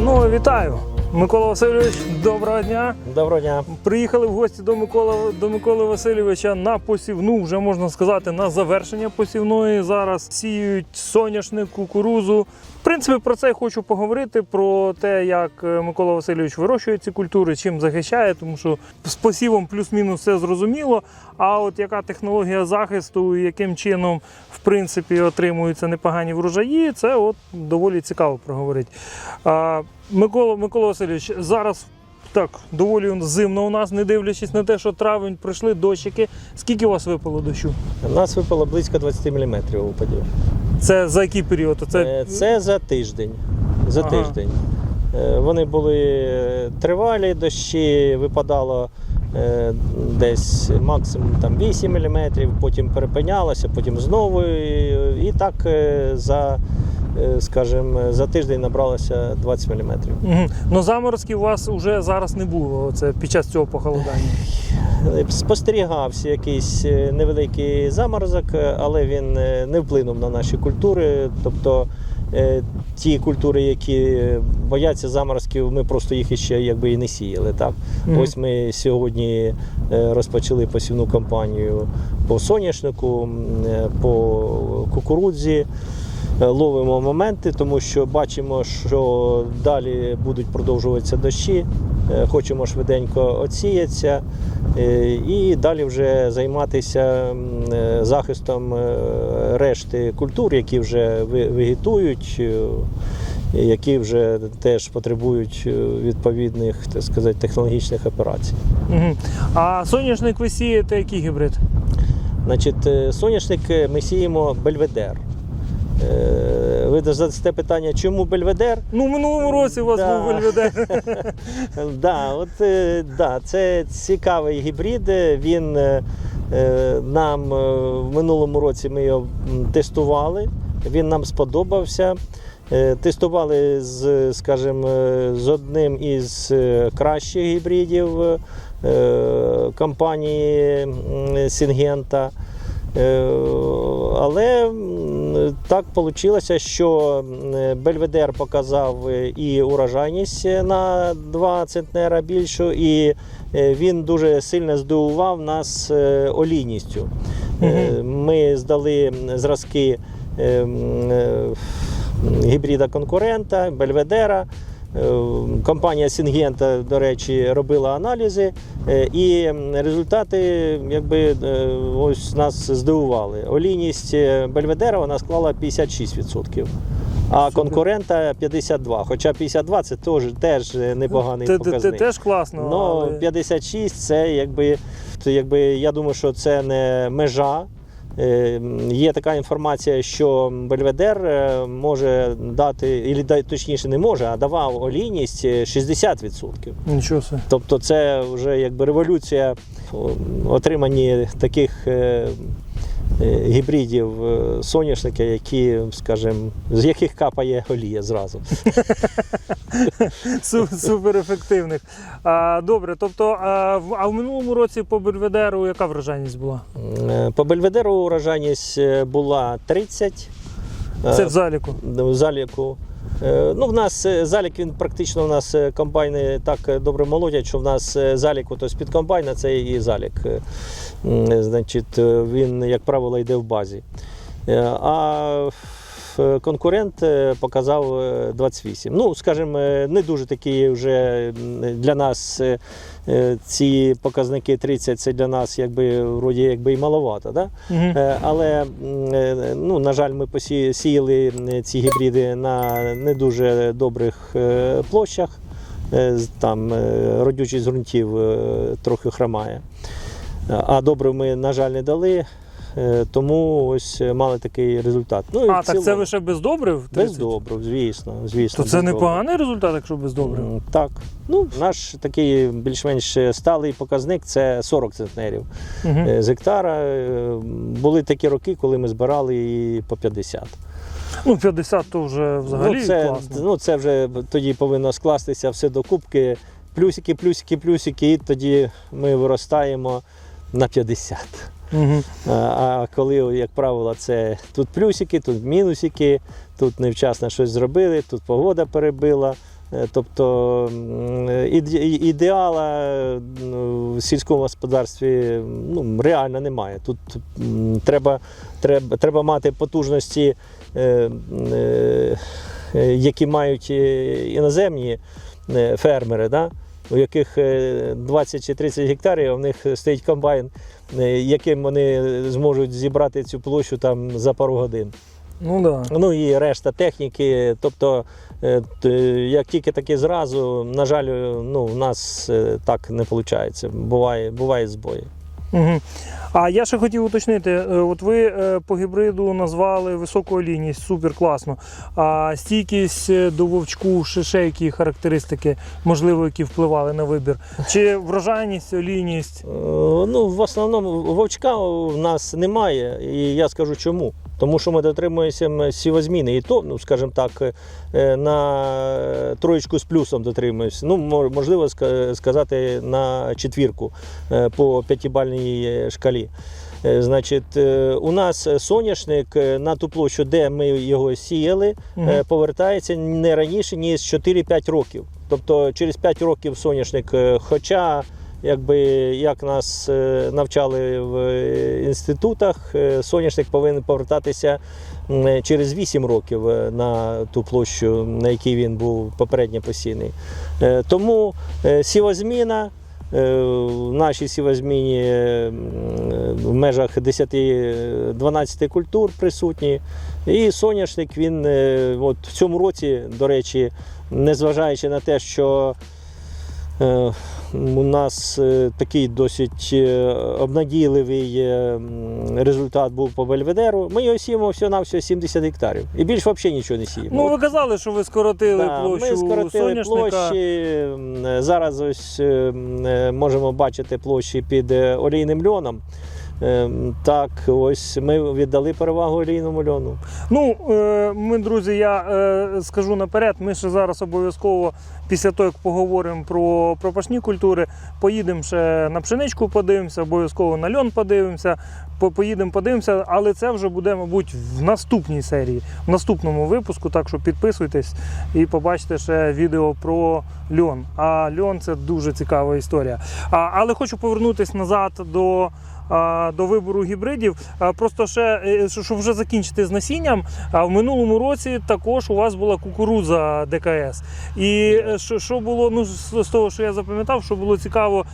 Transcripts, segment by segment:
Панове, вітаю! Микола Васильович, доброго дня. Доброго дня. Приїхали в гості до Миколи, до Миколи Васильовича на посівну, вже можна сказати, на завершення посівної. Зараз сіють соняшник, кукурузу. В принципі, про це я хочу поговорити: про те, як е, Микола Васильович вирощує ці культури, чим захищає, тому що з посівом плюс-мінус все зрозуміло. А от яка технологія захисту і яким чином в принципі отримуються непогані врожаї, це от доволі цікаво проговорити. Микола, Микола Васильович, зараз так доволі зимно у нас, не дивлячись на те, що травень пройшли дощики. Скільки у вас випало дощу? У нас випало близько 20 мм упадів. Це за який період? Це, Це, це за тиждень. За Ага. тиждень. Е, Вони були тривалі, дощі випадало е, десь максимум там 8 мм, потім перепинялося, потім знову. І, і так е, за, е, скажімо, за тиждень набралося 20 мм. Угу. Ну заморозків у вас вже зараз не було. Це під час цього похолодання. Спостерігався якийсь е, невеликий заморозок, е, але він е, не вплинув на наші культури. Тобто е, ті культури, які бояться заморозків, ми просто їх іще якби і не сіяли. Так? Мгм. Ось ми сьогодні е, розпочали посівну кампанію по соняшнику, е, по кукурудзі. Е, Ловимо моменти, тому що бачимо, що далі будуть продовжуватися дощі. Е, Хочемо швиденько оціятися е, і далі вже займатися захистом решти культур, які вже вегетують, які вже теж потребують відповідних так сказати, технологічних операцій. Угу. А соняшник ви сієте який гібрид? Значить, соняшник ми сіємо бельведер. Е, Ви задасте питання, чому бельведер? Ну, в минулому році у вас Да. був вельведер. Да, от, е, да, це цікавий гібрид. Він е, нам в минулому році ми його тестували. Він нам сподобався. Тестували з, скажімо, з одним із кращих гібридів компанії Сінгента. Але так вийшло, що Бельведер показав е, і урожайність на 2 центнера більшу, і е, він дуже сильно здивував нас е, олійністю. Е, Ми здали зразки е, е, гібрида конкурента Бельведера. Е, Компанія Сінгента, до речі, робила аналізи, е, і результати якби, е, ось нас здивували. Олійність Бельведера вона склала 56%. А конкурента 52. Хоча 52 це теж, теж непоганий Те- показник. Теж класно. Ну, але... 56 це якби, це якби я думаю, що це не межа. Е, Є така інформація, що Бельведер е, може дати, і точніше не може, а давав олійність е, 60%. Нічого собі. Тобто це вже якби революція отримання таких е, е, гібридів е, соняшника, які, скажімо, з яких капає олія зразу. Супер ефективних. Добре, тобто, а в, минулому році по Бельведеру яка врожайність була? Е, По Бельведеру урожайність е, була 30. е, Це в заліку. в заліку. Е, Ну, в нас е, залік він практично у нас е, комбайни так добре молодять, що в нас залік ото з-під комбайна це і залік. Значить, він, як правило, йде в базі. А конкурент е, показав е, 28. Ну, скажімо, е, не дуже такі вже для нас е, е, ці показники 30 це для нас якби вроді якби і маловато. Да? Угу. Е, Але, е, ну, на жаль, ми посі- сіяли е, ці гібриди на не дуже добрих е, площах. Е, Там е, родючість ґрунтів е, трохи хромає. А добре ми, на жаль, не дали, е, тому ось е, мали такий результат. Ну, і А, в так це цілому ви без добрив? без добрив, звісно. звісно То це без добрив. непоганий результат, якщо без добрив. М, Так. Ну, наш такий більш-менш сталий показник це 40 центнерів Угу. е, з гектара. Е, Були такі роки, коли ми збирали і по 50. Ну, 50 то вже взагалі ну, це, класно. ну, це вже тоді повинно скластися все до кубки. Плюсики, плюсики, плюсики, і тоді ми виростаємо на 50. Угу. А, А коли, як правило, це тут плюсики, тут мінусики, тут невчасно щось зробили, тут погода перебила. Е, Тобто ідеала е, в сільському господарстві ну, реально немає. Тут треба, треба, треба мати потужності, е, е, е, які мають е, іноземні е, фермери, да? У яких е, 20 чи 30 гектарів, а в них стоїть комбайн, е, яким вони зможуть зібрати цю площу там за пару годин. Ну да. Ну і решта техніки. Тобто, е, як тільки таки зразу, на жаль, ну, в нас е, так не виходить. Буває, буває збої. Угу. А я ще хотів уточнити: е, от ви е, по гібриду назвали високу олійність, супер класно. А стійкість е, до вовчку, ще, які характеристики, можливо, які впливали на вибір? Чи врожайність, олійність? Ну, в основному вовчка в нас немає, і я скажу чому. Тому що ми дотримуємося сівозміни. І то, ну, скажімо так, е, на троєчку з плюсом дотримуємося. Ну, можливо, сказати на четвірку е, по п'ятибальній шкалі. Е, Значить, у нас соняшник на ту площу, де ми його сіяли, е, повертається не раніше, ніж 4-5 років. Тобто через 5 років соняшник, хоча якби як нас е, навчали в е, інститутах, е, соняшник повинен повертатися через 8 років на ту площу, на якій він був попередньо посійний. Е, Тому сівозміна. В нашій сівозміні в межах 10-12 культур присутні. І соняшник він от в цьому році, до речі, незважаючи на те, що у нас е, такий досить е, обнадійливий е, результат був по Бельведеру, ми його сіємо всього на всього 70 гектарів. І більш взагалі нічого не сіємо. Ну, ви казали, що ви скоротили да, площу ми скоротили соняшника. площі. Зараз ось е, е, можемо бачити площі під е, олійним льоном. Е, Так, ось ми віддали перевагу олійному льону. Ну, е, ми, друзі, я е, скажу наперед, ми ще зараз обов'язково, після того, як поговоримо про пропашні культури, поїдемо ще на пшеничку подивимося, обов'язково на льон подивимося, поїдемо подивимося, але це вже буде, мабуть, в наступній серії, в наступному випуску. Так що підписуйтесь і побачите ще відео про льон. А льон це дуже цікава історія. Але хочу повернутися назад до до вибору гібридів. Просто ще, е, щоб вже закінчити з насінням, а в минулому році також у вас була кукурудза ДКС. І е, що, було, ну з того, що я запам'ятав, що було цікаво,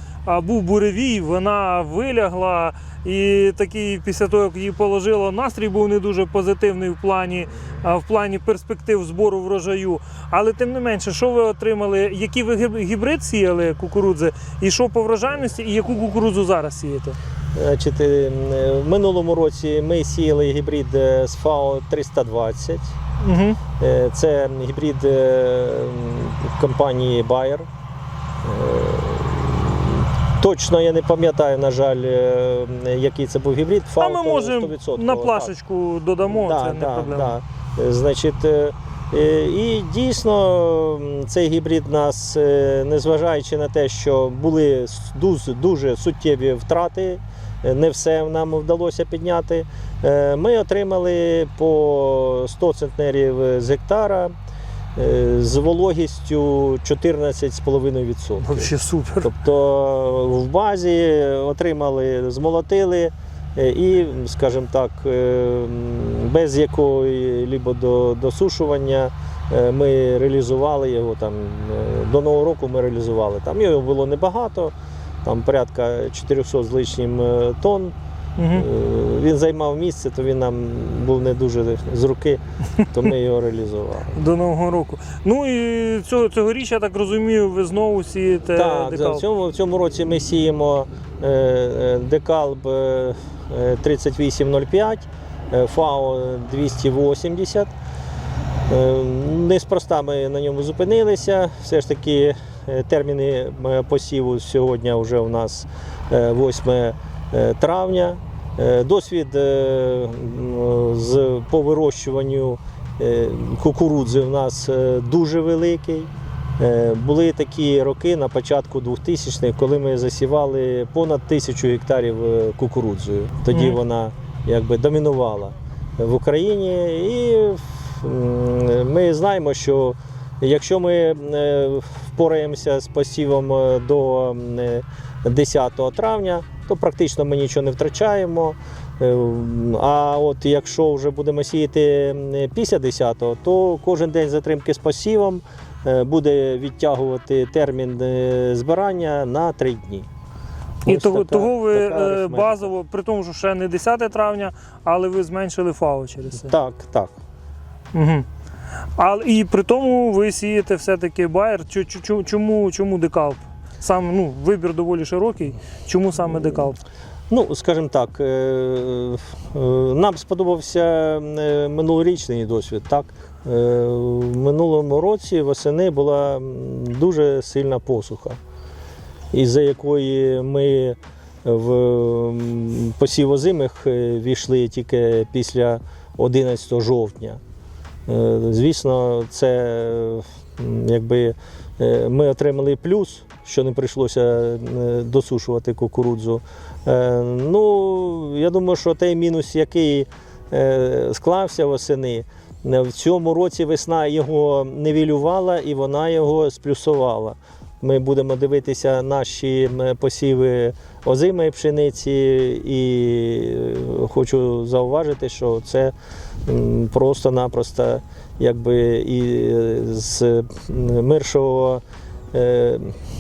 був буревій, вона вилягла. І такий після того, як її положило, настрій був не дуже позитивний в плані, в плані перспектив збору врожаю. Але тим не менше, що ви отримали, який ви гібрид сіяли кукурудзи, і що по врожайності, і яку кукурудзу зараз сієте? Значить, е, в минулому році ми сіяли гібрид е, з ФАО 320. Угу. Е, Це гібрид е, компанії Bayer. Е, Точно я не пам'ятаю, на жаль, е, який це був гібрид. А ФАО ми можемо 100%, на так. плашечку додамо, Да, це не да, проблема. да. Е, Значить, е, е, і дійсно цей гібрид нас, е, незважаючи на те, що були дуже, дуже суттєві втрати, е, не все нам вдалося підняти. е, Ми отримали по 100 центнерів з гектара е, з вологістю 14,5%. Взагалі супер. Тобто в базі отримали, змолотили е, і, скажімо так, е, без якого-либо досушування е, ми реалізували його там е, до Нового року ми реалізували. Там його було небагато, там порядка 400 з лишнім е, тонн. Угу. Він займав місце, то він нам був не дуже з руки, то ми його реалізували. До Нового року. Ну і цього, цьогоріч, я так розумію, ви знову сієте Так, декал. в цьому, в цьому році ми сіємо е, е, декалб е, е, 3805, е, ФАО 280. Е, Неспроста ми на ньому зупинилися. Все ж таки терміни е, посіву сьогодні вже у нас е, 8 е, травня. Е, Досвід е, з, по вирощуванню е, кукурудзи в нас е, дуже великий. Е, Були такі роки на початку 2000-х, коли ми засівали понад тисячу гектарів е, кукурудзою. Тоді вона якби домінувала в Україні. І ми знаємо, що Якщо ми е, впораємося з посівом е, до е, 10 травня, то практично ми нічого не втрачаємо. Е, А от якщо вже будемо сіяти е, після 10, то кожен день затримки з посівом е, буде відтягувати термін е, збирання на 3 дні. І Ось того, така- того ви така е, базово, при тому, що ще не 10 травня, але ви зменшили ФАО через це. Так, так. Угу. Але і при тому ви сієте все-таки байер. Чому, чому декалп? Сам ну, вибір доволі широкий. Чому саме декалп? Ну, скажімо так, е, е, нам сподобався е, минулорічний досвід. Так? В минулому році восени була дуже сильна посуха, із-за якої ми в посів озимих війшли тільки після 11 жовтня. Е, Звісно, це якби е, ми отримали плюс, що не прийшлося е, досушувати кукурудзу. Ну, я думаю, що той мінус, який склався восени, в цьому році весна його нивелювала і вона його сплюсувала. Ми будемо дивитися наші посіви озимої пшениці, і хочу зауважити, що це просто-напросто якби і е, з миршого е,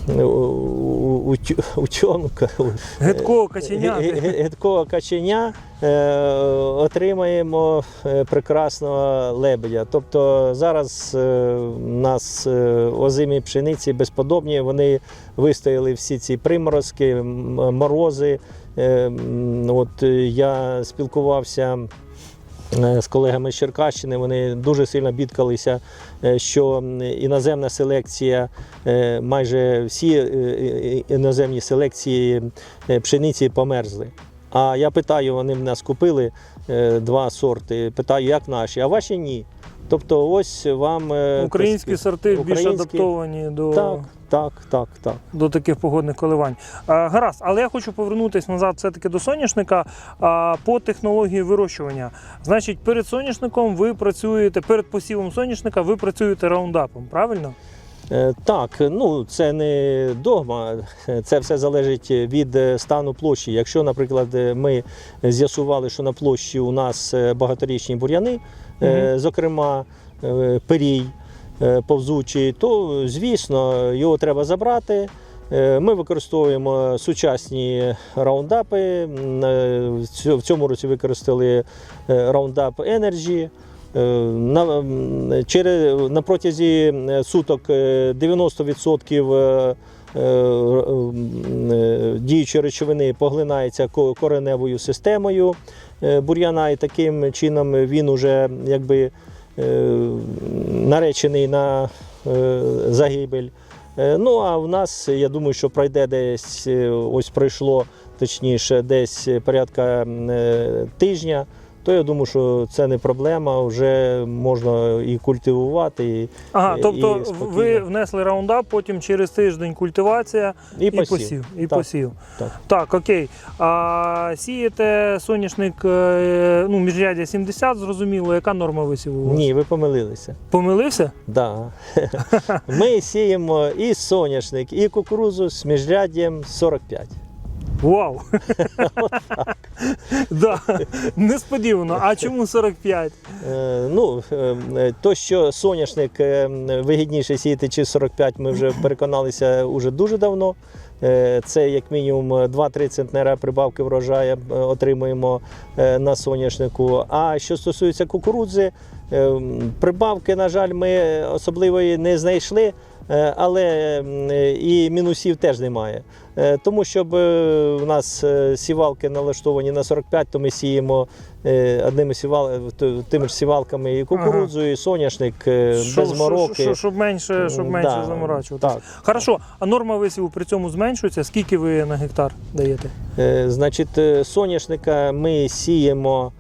у- у- утю- утьонка, Гидкого каченя. Гидкого е, отримаємо е, прекрасного лебедя. Тобто зараз е, у нас е, озимі пшениці безподобні, вони вистояли всі ці приморозки, морози. Е, От е, я спілкувався. Е, З колегами з Черкащини вони дуже сильно бідкалися, е, що іноземна селекція, е, майже всі іноземні селекції пшениці померзли. А я питаю, вони в нас купили два сорти. Питаю, як наші, а ваші ні. Тобто, ось вам е, Українські тис- сорти більш адаптовані до, Так, так, так, так. до таких погодних коливань. А, гаразд, але я хочу повернутися назад все-таки до соняшника а, по технології вирощування. Значить, перед соняшником ви працюєте, перед посівом соняшника ви працюєте раундапом, правильно? Е, Так, ну це не догма, це все залежить від е, стану площі. Якщо, наприклад, ми з'ясували, що на площі у нас багаторічні бур'яни, е, зокрема е, перій е, повзучий, то звісно його треба забрати. Е, Ми використовуємо сучасні раундапи. Е, в цьому році використали Roundup Energy. На, через, на протязі суток е, 90% е, е, м, е, діючої речовини поглинається кореневою системою е, бур'яна, і таким чином він уже якби е, наречений на е, загибель. Е, Ну а в нас, я думаю, що пройде десь, е, ось пройшло точніше, десь порядка е, тижня. То я думаю, що це не проблема, вже можна і культивувати, і, Ага, І- тобто спокійно. ви внесли раундап, потім через тиждень культивація і, і посів. посів. І Так, посів. так. Так, окей. А сієте соняшник е, ну, міжрядя 70, зрозуміло, яка норма висіву? у вас? Ні, ви помилилися. Помилився? Да. Ми сіємо і соняшник, і кукурузу з міжряддям 45. Вау! да, несподівано. А чому 45? Е, Ну, е, то, що соняшник е, вигідніше сіяти чи 45, ми вже переконалися уже дуже давно. Е, Це як мінімум 2-3 центнера прибавки врожаю е, отримуємо е, на соняшнику. А що стосується кукурудзи, е, прибавки, на жаль, ми особливої не знайшли. Е, Але і мінусів теж немає. Е, Тому щоб у нас е, сівалки налаштовані на 45, то ми сіємо одними сівал... тими ж сівалками і кукурудзу, і соняшник е, без мороки. що- Щоб менше, щоб менше да, заморачуватися. Так. Хорошо, а норма висіву при цьому зменшується? Скільки ви на гектар даєте? Значить, соняшника ми сіємо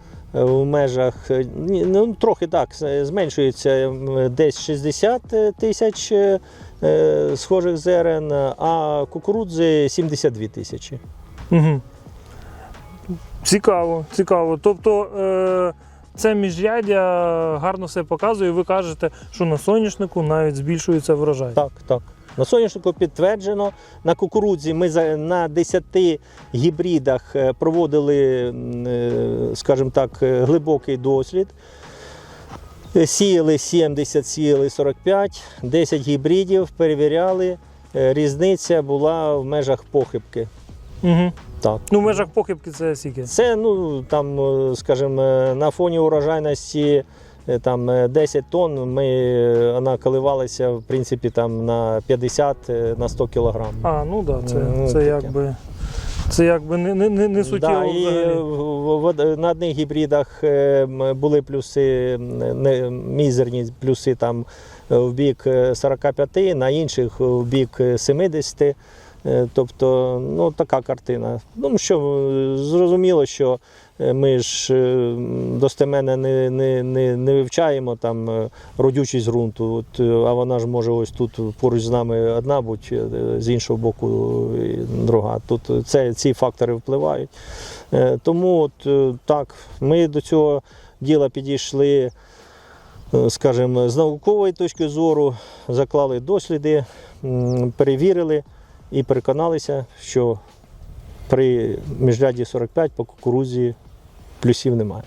в межах, е, ну трохи так, зменшується десь 60 тисяч е, е, схожих зерен, а кукурудзи 72 тисячі. Угу. Цікаво, цікаво. Тобто, е, Це міжряддя гарно все показує. Ви кажете, що на соняшнику навіть збільшується врожай. Так, так. На соняшнику підтверджено. На кукурудзі ми на 10 гібридах е, проводили, е, скажімо так, е, глибокий дослід. Сіяли 70, сіяли 45, 10 гібридів, перевіряли. Різниця була в межах похибки. Угу. Так. Ну, в межах похибки це скільки? Це, ну, там, е, скажімо, е, на фоні урожайності е, там, е, 10 тонн, ми, е, вона коливалася в принципі, там, на 50 е, на 100 кілограм. А, ну так, да, це, Ну, це якби. Це якби не, не, не, суттєво. Да, і в- в- на одних гібридах е, були плюси, не, мізерні плюси там, е, в бік е, 45, на інших в бік е, 70. Е, Тобто, ну, така картина. Ну, що, е, зрозуміло, що е, ми ж достеменно не, не, не, не вивчаємо там родючість ґрунту, От, а вона ж може ось тут поруч з нами одна е, з іншого боку друга. Тут це, ці фактори впливають. Тому от, так, ми до цього діла підійшли, скажімо, з наукової точки зору, заклали досліди, перевірили і переконалися, що при міжряді 45 по кукурузі плюсів немає.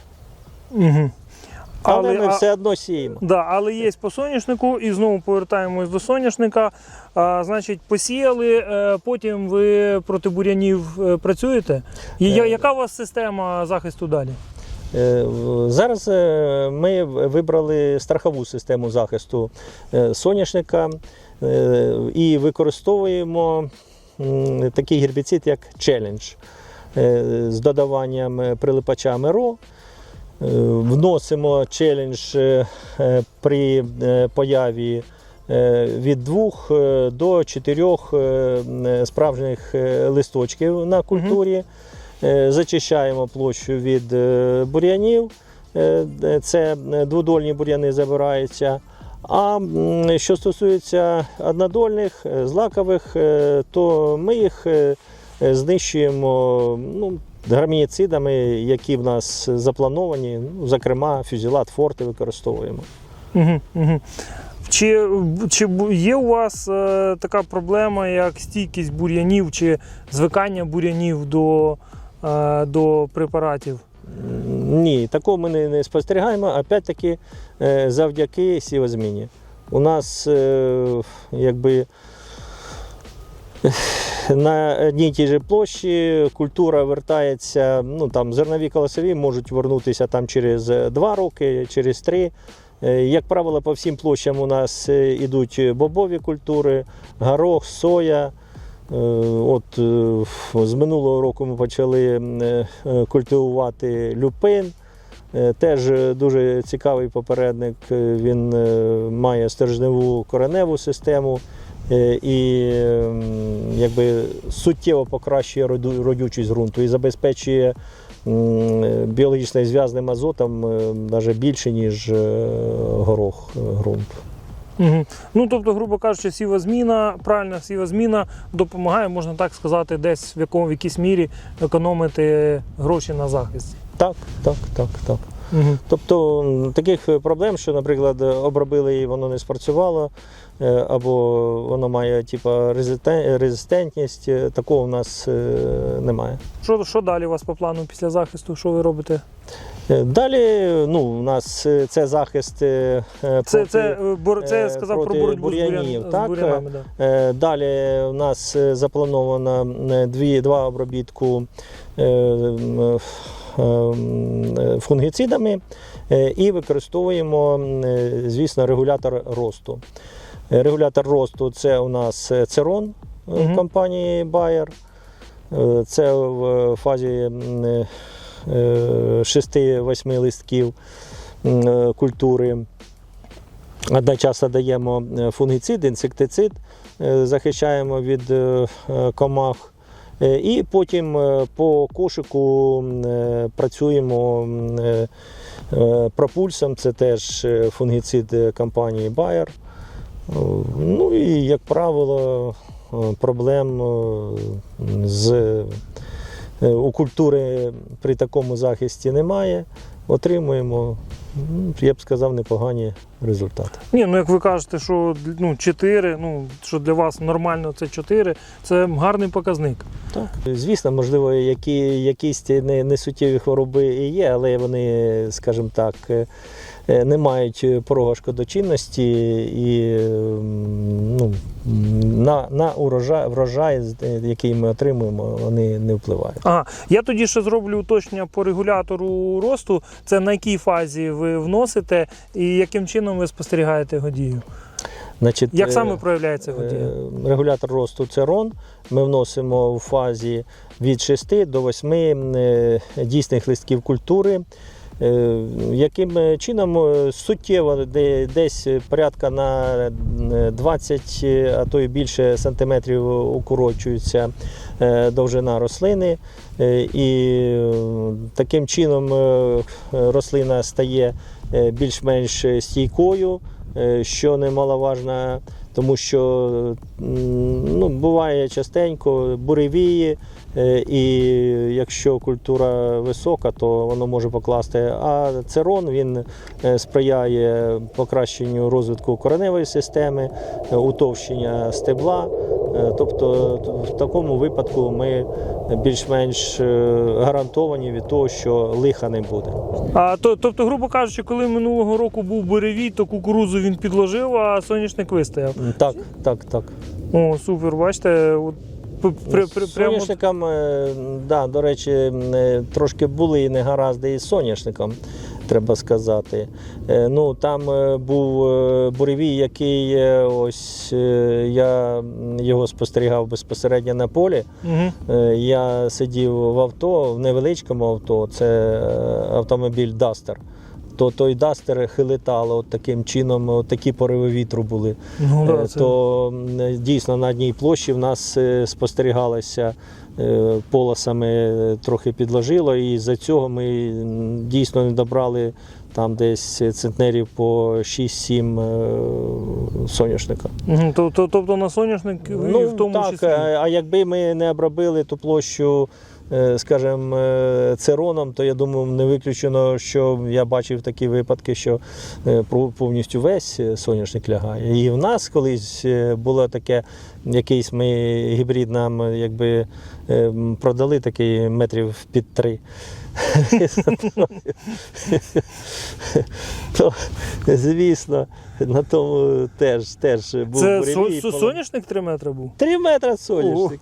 Угу. Але, ми а- все одно сіємо. Да, але є по соняшнику, і знову повертаємось до соняшника. А, значить, посіяли, е, потім ви проти бурянів е, працюєте. Я- Е. яка у вас система захисту далі? Е, Зараз е, ми вибрали страхову систему захисту е, соняшника і використовуємо такий гербіцид, як е, з додаванням прилипача Меро. Е, Вносимо челендж при появі від 2 до 4 справжніх листочків на культурі. Е, Зачищаємо площу від е, бур'янів. Е, Це дводольні бур'яни забираються. А що стосується однодольних, злакових, то ми їх знищуємо ну, грамініцидами, які в нас заплановані, ну, зокрема, фюзілат форти використовуємо. Чи, чи є у вас така проблема, як стійкість бур'янів чи звикання бур'янів до, до препаратів? Ні, такого ми не, спостерігаємо. Опять-таки, е, завдяки сівозміні. У нас е, якби на одній тій же площі культура вертається, ну там зернові колосові можуть вернутися там через 2 роки, через 3. Як правило, по всім площам у нас е, ідуть бобові культури, горох, соя. Е, От е, з минулого року ми почали е, культивувати люпин. Теж дуже цікавий попередник. Він має стержневу кореневу систему і якби суттєво покращує родючість ґрунту і забезпечує біологічно зв'язним азотом навіть більше, ніж горох ґрунту. Угу. Ну, тобто, грубо кажучи, сівозміна, правильна сівозміна допомагає, можна так сказати, десь в якому в якійсь мірі економити гроші на захист. Так, так, так, так. Угу. Тобто таких проблем, що, наприклад, обробили і воно не спрацювало, е, або воно має типу, резистен- резистентність, е, такого у нас е, немає. Що, що далі у вас по плану після захисту? Що ви робите? Е, Далі ну, у нас е, це захист. е, е, Це, проти- це, е, бор, це я е, сказав проти про боротьбу бур'янів, бурян, бурянами. Да. Е, Далі у нас е, заплановано е, дві, два обробітку е, е, е, фунгіцидами е, і використовуємо, е, звісно, регулятор росту. Регулятор росту це у нас е, церон Мгм. компанії Bayer. Е, Це в фазі м, е, е, 6-8 листків культури. Одночасно даємо фунгіцид, інсектицид, захищаємо від комах. І потім по кошику працюємо пропульсом, це теж фунгіцид компанії Bayer. Ну і, як правило, е, проблем з, е, у культури при такому захисті немає. отримуємо, м, я б сказав, непогані результати. Ні, ну як ви кажете, що ну, 4, ну, що для вас нормально це 4, це гарний показник. Так. Звісно, можливо, які, якісь не, несуттєві хвороби і є, але вони, скажімо так, е, е, не мають порога шкодочинності і ну, на, на урожай, врожай, е, який ми отримуємо, вони не впливають. Ага, я тоді ще зроблю уточнення по регулятору росту. Це на якій фазі ви вносите і яким чином ви спостерігаєте його дію? Значить, Як е, саме проявляється його дія? Е, Регулятор росту це рон. Ми вносимо в фазі від 6 до 8 е, дійсних листків культури. Яким чином суттєво десь порядка на е, 20, е, а то і більше сантиметрів укорочується довжина рослини, Е, і е, таким чином е, рослина стає е, більш-менш стійкою, е, що немаловажно, тому що ну, буває частенько буревії, е, і якщо культура висока, то воно може покласти. А церон він е, сприяє покращенню розвитку кореневої системи, е, утовщення стебла. Е, Тобто в такому випадку ми більш-менш е, гарантовані від того, що лиха не буде. А то, тобто, грубо кажучи, коли минулого року був буревій, то кукурузу він підложив, а соняшник вистояв. Так, так, так. О, супер, бачите, от при, при, З прямо соняшником, е, да, до речі, е, трошки були і негаразди із соняшником, треба сказати. Е, Ну, там е, був е, буревій, який е, ось е, я його спостерігав безпосередньо на полі. Угу. Е, Я сидів в авто, в невеличкому авто, це е, автомобіль Duster. То той Duster хилитало от таким чином, от такі пориви вітру були. Ну, да, Е, це... то дійсно на одній площі в нас е, спостерігалося е, полосами е, трохи підложило, і за цього ми дійсно не добрали там десь центнерів по 6-7 е, соняшника. Мгм, то, то, тобто на соняшник і в тому так, числі. а а якби ми не обробили ту площу, е, скажімо, е, цероном, то я думаю, не виключено, що я бачив такі випадки, що е, повністю весь е, соняшник лягає. І в нас колись е, було таке, якийсь ми гібрид нам якби е, продали такий метрів під три. То, звісно, на тому теж, теж був Це буревій, со, со, соняшник 3 метри був? Три метри соняшник.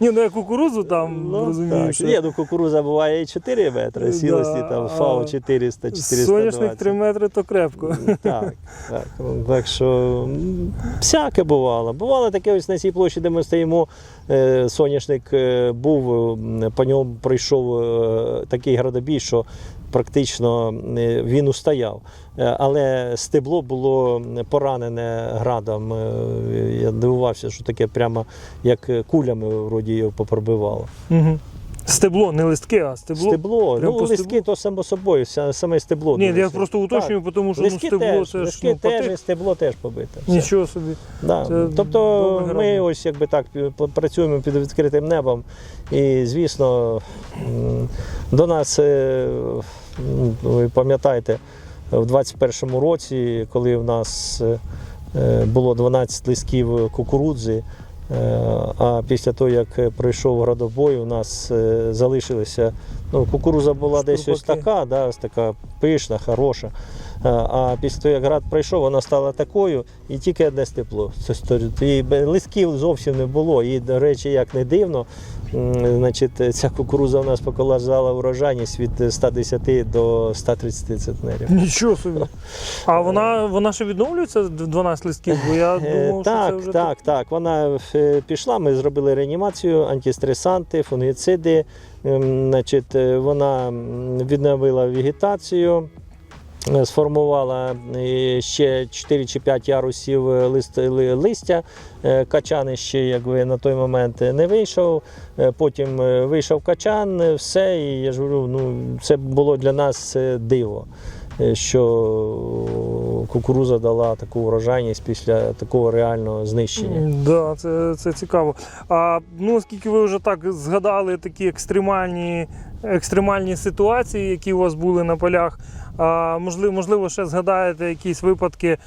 Ні, ну я кукурузу там Ну, розумію, так. що Ні, ну кукуруза буває і 4 метри, сілості там а ФАО 400, 420. соняшник 3 метри то крепко. Так, так. Ну, Так що м, всяке бувало. Бувало таке ось на цій площі, де ми стоїмо, е, соняшник е, був, по ньому пройшов е, такий градобій, що практично е, він устояв. Е, Але стебло було поранене градом. Е, Я дивувався, що таке прямо як кулями вроді його попробивало. Угу. Стебло, не листки, а стебло. Стебло, Прям ну по листки стеблу? то само собою, ся- саме стебло. Ні, я просто уточнюю, тому що ну, Листки стебло теж, це ж листки ну, теж, і стебло теж побите. Все. Нічого собі. Да. Це Тобто добре ми ось якби так пі- працюємо під відкритим небом. І звісно, м, до нас, е, м, ви пам'ятаєте, в 21-му році, коли в нас е, було 12 листків кукурудзи. Е, А після того, як пройшов градобой, у нас е, залишилися. Ну, кукуруза була десь ось така, да, ось така пишна, хороша. А, після того, як град пройшов, вона стала такою, і тільки одне степло. І листків зовсім не було. І, до речі, як не дивно, значить, ця кукуруза у нас показала урожайність від 110 до 130 центнерів. Нічого собі. А вона, вона ще відновлюється 12 листків, бо я Е, думав, що так, це вже так, так. Вона е, пішла. Ми зробили реанімацію, антистресанти, фунгіциди. Ем, Значить, е, вона відновила вегетацію. Е, Сформувала е, ще 4 чи 5 ярусів е, лист, листя. Е, Качан ще якби, на той момент не вийшов. Потім вийшов качан, все. І я ж говорю, ну, це було для нас диво, що кукуруза дала таку урожайність після такого реального знищення. Да, це, це цікаво. А ну, оскільки ви вже так згадали такі екстремальні екстремальні ситуації, які у вас були на полях. Можливо, ще згадаєте якісь випадки,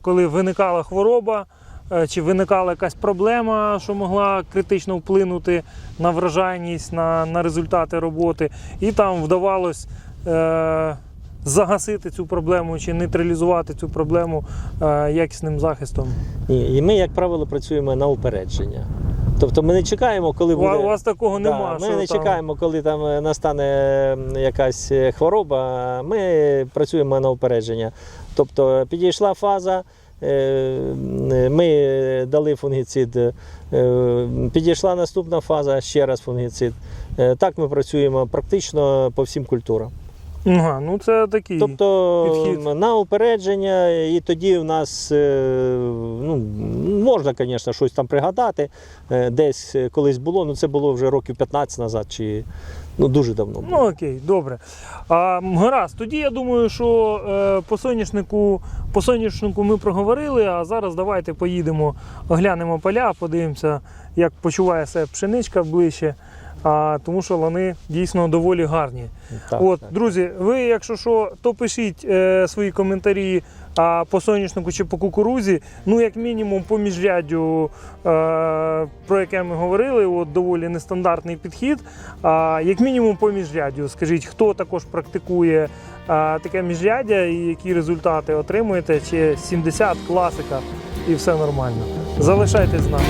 коли виникала хвороба, е, чи виникала якась проблема, що могла критично вплинути на вражайність, на, на результати роботи, і там вдавалось. Е, Загасити цю проблему чи нейтралізувати цю проблему е, якісним захистом. Ні, і ми, як правило, працюємо на упередження. Тобто ми не чекаємо, коли буде. у вас такого Да, нема. ми не там- чекаємо, коли там е, настане якась е, хвороба. Ми працюємо на упередження. Тобто підійшла фаза, е, ми дали фунгіцид, підійшла наступна фаза, ще раз фунгіцид. Так ми працюємо практично по всім культурам. Ага, ну це такий. Тобто підхід. на упередження, і тоді в нас е, ну, можна, звісно, щось там пригадати. Е, Десь е, колись було, ну це було вже років 15 назад, чи ну, дуже давно було. Ну окей, добре. А, гаразд, тоді я думаю, що по соняшнику, по соняшнику ми проговорили, а зараз давайте поїдемо, оглянемо поля, подивимося, як почуває себе пшеничка ближче. А, тому що вони дійсно доволі гарні. Так, От, так. друзі, ви, якщо що, то пишіть е, свої коментарі а, по соняшнику чи по кукурузі. Ну, як мінімум, по міжряддю, е, про яке ми говорили, от доволі нестандартний підхід. А, як мінімум по міжряддю. Скажіть, хто також практикує таке міжряддя і які результати отримуєте, чи 70 класика і все нормально. Залишайтесь з нами.